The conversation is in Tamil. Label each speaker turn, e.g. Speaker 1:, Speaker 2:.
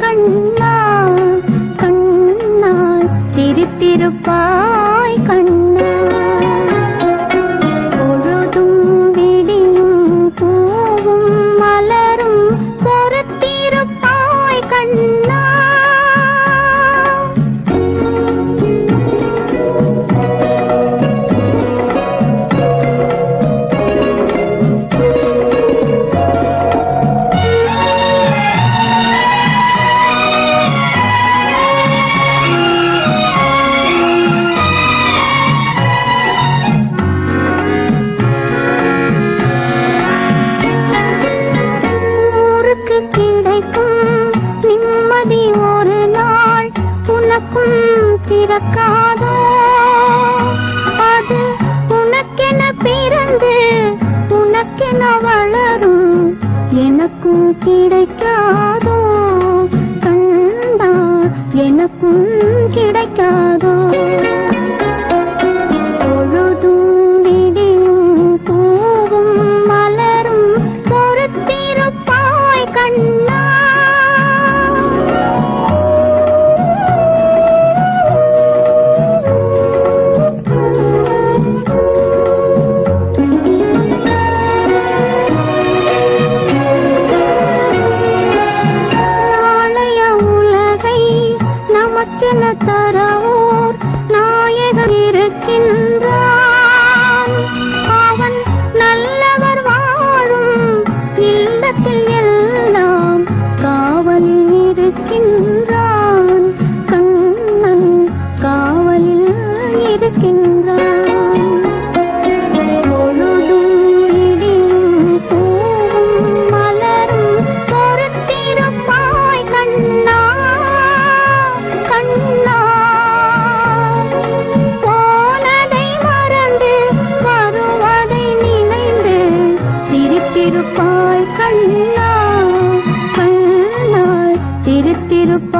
Speaker 1: கண்ணா கண்ணா திருத்திருப்பா உனக்கும் பிறக்காதோ. அது உனக்கென பிறந்து உனக்கென வளரும் எனக்கும் கிடைக்காதோ. கண்டா எனக்கும் கிடைக்காதோ. தரவோர் நாயகன் இருக்கின்றார். சிரித்திருப்பாய் கண்ணா கண்ணா சிரித்திருப்பாய்